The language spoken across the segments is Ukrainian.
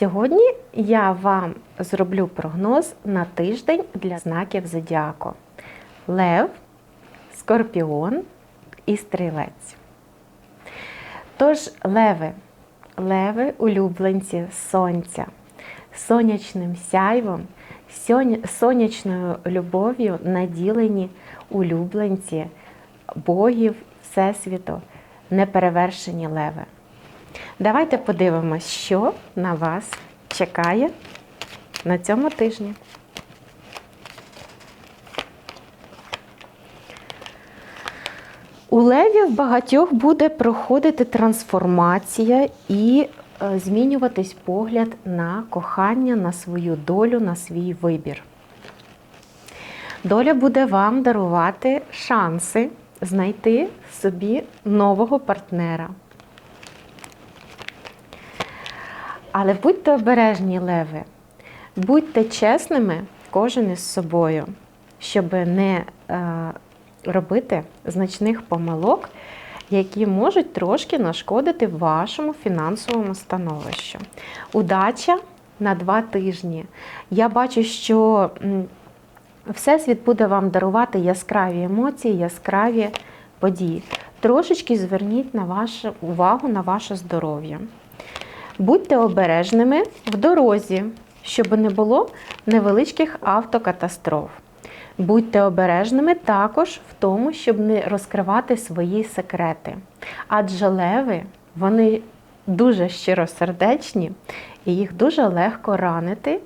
Сьогодні я вам зроблю прогноз на тиждень для знаків зодіаку: Лев, Скорпіон і Стрілець. Тож, леви, леви, улюбленці сонця, сонячним сяйвом, сонячною любов'ю наділені улюбленці богів Всесвіту, неперевершені леви. Давайте подивимось, що на вас чекає на цьому тижні. У левів багатьох буде проходити трансформація і е, змінюватись погляд на кохання, на свою долю, на свій вибір. Доля буде вам дарувати шанси знайти собі нового партнера. Але будьте обережні, леви, будьте чесними кожен із собою, щоб не е, робити значних помилок, які можуть трошки нашкодити вашому фінансовому становищу. Удача на два тижні. Я бачу, що Всесвіт буде вам дарувати яскраві емоції, яскраві події. Трошечки зверніть на вашу увагу на ваше здоров'я. Будьте обережними в дорозі, щоб не було невеличких автокатастроф. Будьте обережними також в тому, щоб не розкривати свої секрети. Адже леви, вони дуже щиросердечні, і їх дуже легко ранити,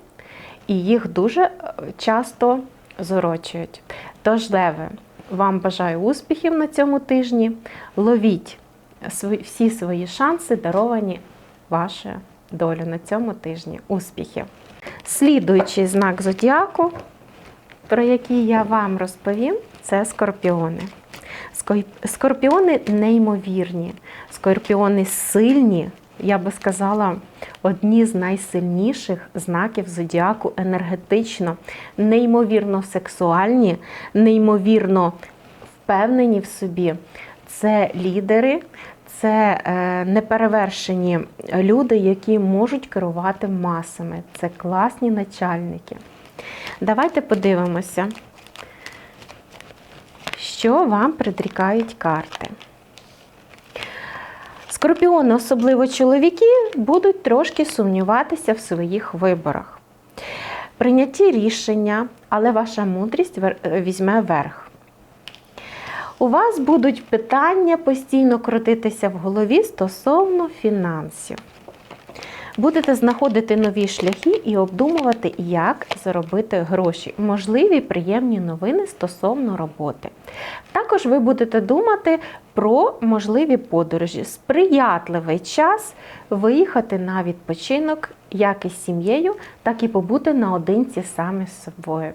і їх дуже е, часто зорочують. Тож, леви, вам бажаю успіхів на цьому тижні. Ловіть всі свої шанси, даровані вашу долю на цьому тижні. Успіхів! Слідуючий знак зодіаку, про який я вам розповім, це скорпіони. Скорпіони неймовірні, скорпіони сильні, я би сказала, одні з найсильніших знаків зодіаку енергетично, неймовірно сексуальні, неймовірно впевнені в собі. Це лідери, це е, неперевершені люди, які можуть керувати масами. Це класні начальники. Давайте подивимося, що вам предрікають карти. Скорпіони, особливо чоловіки, будуть трошки сумніватися в своїх виборах. Прийняті рішення, але ваша мудрість візьме верх. У вас будуть питання постійно крутитися в голові стосовно фінансів. Будете знаходити нові шляхи і обдумувати, як заробити гроші, можливі приємні новини стосовно роботи. Також ви будете думати про можливі подорожі, сприятливий час виїхати на відпочинок як із сім'єю, так і побути наодинці самі з собою.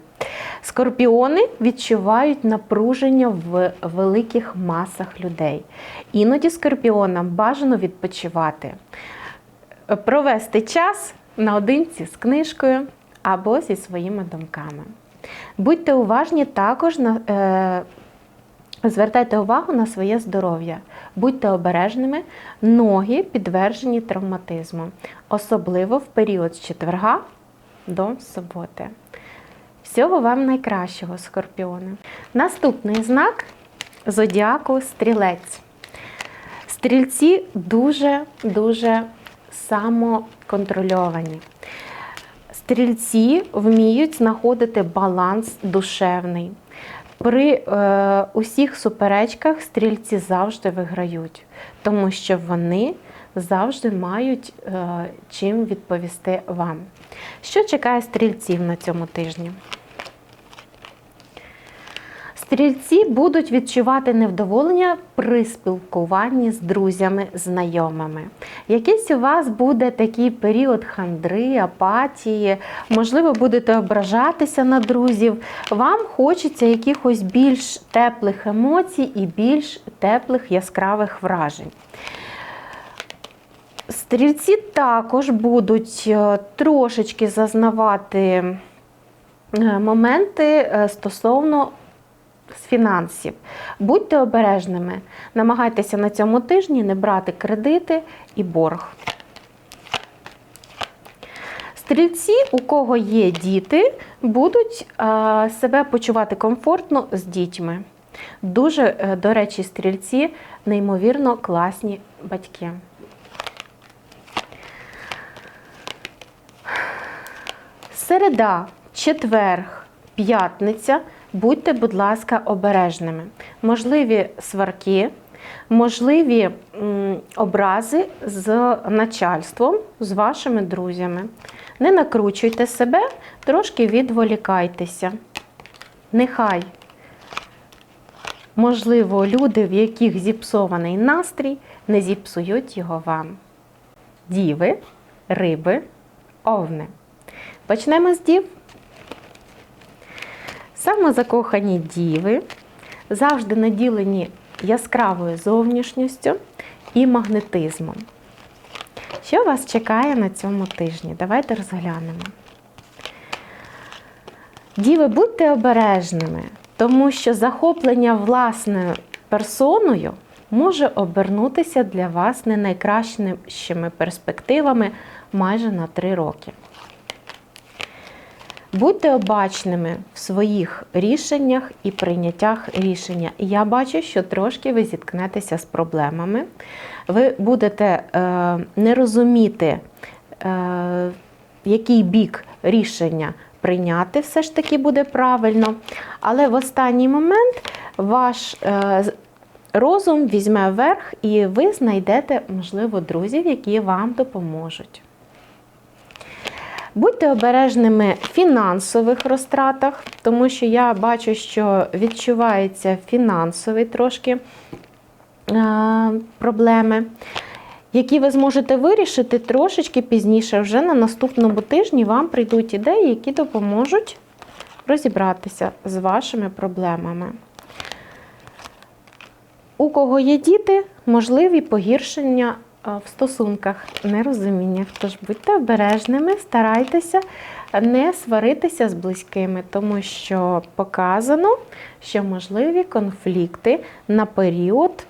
Скорпіони відчувають напруження в великих масах людей. Іноді скорпіонам бажано відпочивати провести час наодинці з книжкою або зі своїми думками. Будьте уважні також на. Звертайте увагу на своє здоров'я, будьте обережними, ноги підтверджені травматизму, особливо в період з четверга до суботи. Всього вам найкращого, скорпіони. Наступний знак зодіаку стрілець. Стрільці дуже-дуже самоконтрольовані. Стрільці вміють знаходити баланс душевний. При е, усіх суперечках стрільці завжди виграють, тому що вони завжди мають е, чим відповісти вам. Що чекає стрільців на цьому тижні? Стрільці будуть відчувати невдоволення при спілкуванні з друзями, знайомими. Якийсь у вас буде такий період хандри, апатії, можливо, будете ображатися на друзів. Вам хочеться якихось більш теплих емоцій і більш теплих яскравих вражень. Стрільці також будуть е, трошечки зазнавати е, моменти е, стосовно з фінансів. Будьте обережними, намагайтеся на цьому тижні не брати кредити і борг. Стрільці, у кого є діти, будуть себе почувати комфортно з дітьми. Дуже, е, до речі, стрільці неймовірно класні батьки. Середа, четверг, п'ятниця. Будьте, будь ласка, обережними. Можливі сварки, можливі образи з начальством, з вашими друзями. Не накручуйте себе, трошки відволікайтеся. Нехай, можливо, люди, в яких зіпсований настрій, не зіпсують його вам. Діви, риби, овни. Почнемо з дів. Самозакохані діви завжди наділені яскравою зовнішністю і магнетизмом. Що вас чекає на цьому тижні? Давайте розглянемо. Діви, будьте обережними, тому що захоплення власною персоною може обернутися для вас не найкращими перспективами майже на 3 роки. Будьте обачними в своїх рішеннях і прийняттях рішення. Я бачу, що трошки ви зіткнетеся з проблемами. Ви будете е, не розуміти, е, який бік рішення прийняти, все ж таки буде правильно. Але в останній момент ваш е, розум візьме верх, і ви знайдете, можливо, друзів, які вам допоможуть. Будьте обережними в фінансових розтратах, тому що я бачу, що відчувається фінансовий трошки е, проблеми, які ви зможете вирішити трошечки пізніше. Вже на наступному тижні вам прийдуть ідеї, які допоможуть розібратися з вашими проблемами. У кого є діти, можливі погіршення в стосунках, нерозуміння. Тож будьте обережними, старайтеся не сваритися з близькими, тому що показано, що можливі конфлікти на період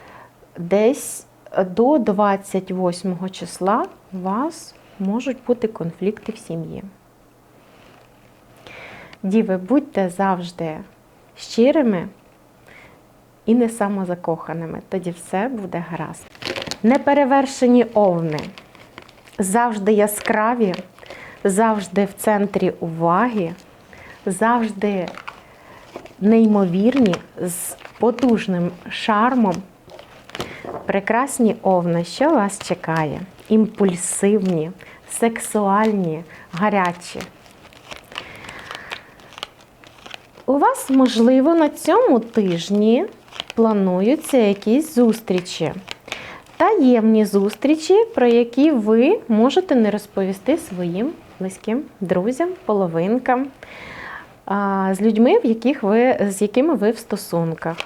десь до 28 числа у вас можуть бути конфлікти в сім'ї. Діви, будьте завжди щирими і не самозакоханими. Тоді все буде гаразд. Неперевершені овни завжди яскраві, завжди в центрі уваги, завжди неймовірні, з потужним шармом. Прекрасні овни, що вас чекає? Імпульсивні, сексуальні, гарячі. У вас, можливо, на цьому тижні плануються якісь зустрічі таємні зустрічі, про які ви можете не розповісти своїм близьким друзям, половинкам, з людьми, в яких ви, з якими ви в стосунках.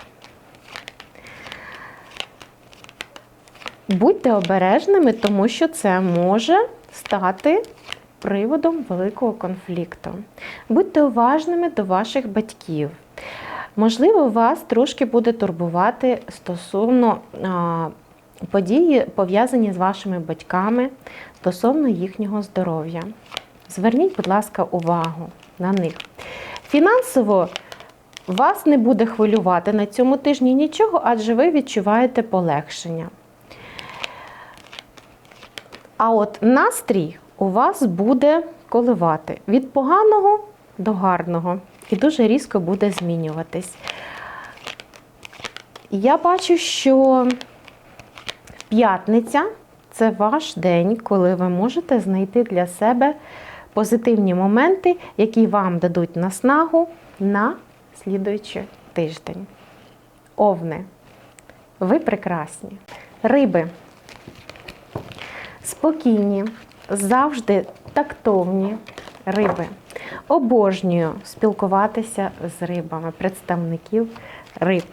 Будьте обережними, тому що це може стати приводом великого конфлікту. Будьте уважними до ваших батьків. Можливо, вас трошки буде турбувати стосовно події пов'язані з вашими батьками стосовно їхнього здоров'я. Зверніть, будь ласка, увагу на них. Фінансово вас не буде хвилювати на цьому тижні нічого, адже ви відчуваєте полегшення. А от настрій у вас буде коливати від поганого до гарного і дуже різко буде змінюватись. Я бачу, що П'ятниця це ваш день, коли ви можете знайти для себе позитивні моменти, які вам дадуть наснагу на слідуючий тиждень. Овни. Ви прекрасні. Риби. Спокійні, завжди тактовні риби. Обожнюю спілкуватися з рибами, представників риб.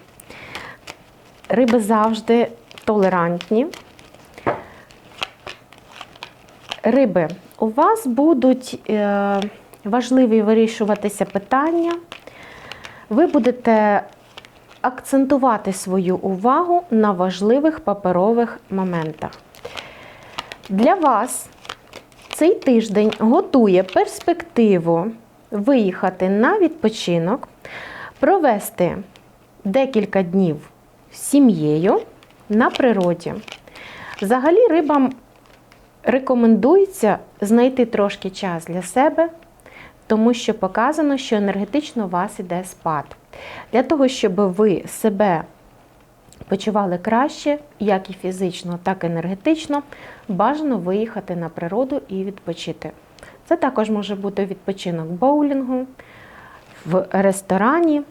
Риби завжди толерантні. Риби, у вас будуть е, важливі вирішуватися питання. Ви будете акцентувати свою увагу на важливих паперових моментах. Для вас цей тиждень готує перспективу виїхати на відпочинок, провести декілька днів з сім'єю на природі. Взагалі рибам рекомендується знайти трошки час для себе, тому що показано, що енергетично у вас іде спад. Для того, щоб ви себе почували краще, як і фізично, так і енергетично, бажано виїхати на природу і відпочити. Це також може бути відпочинок боулінгу, в ресторані.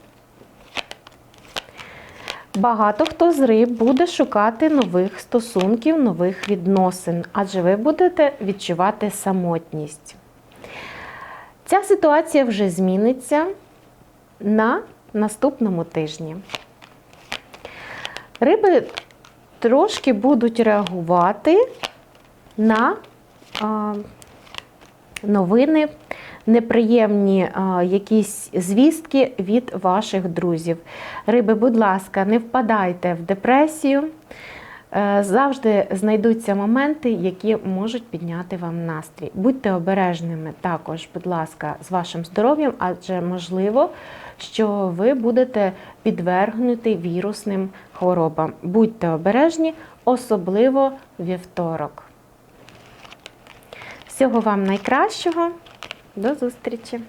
Багато хто з риб буде шукати нових стосунків, нових відносин, адже ви будете відчувати самотність. Ця ситуація вже зміниться на наступному тижні. Риби трошки будуть реагувати на а, новини, неприємні а, якісь звістки від ваших друзів. Риби, будь ласка, не впадайте в депресію. Е, Завжди знайдуться моменти, які можуть підняти вам настрій. Будьте обережними також, будь ласка, з вашим здоров'ям, адже можливо, що ви будете підвергнуті вірусним хворобам. Будьте обережні, особливо вівторок. Всього вам найкращого. До зустрічі!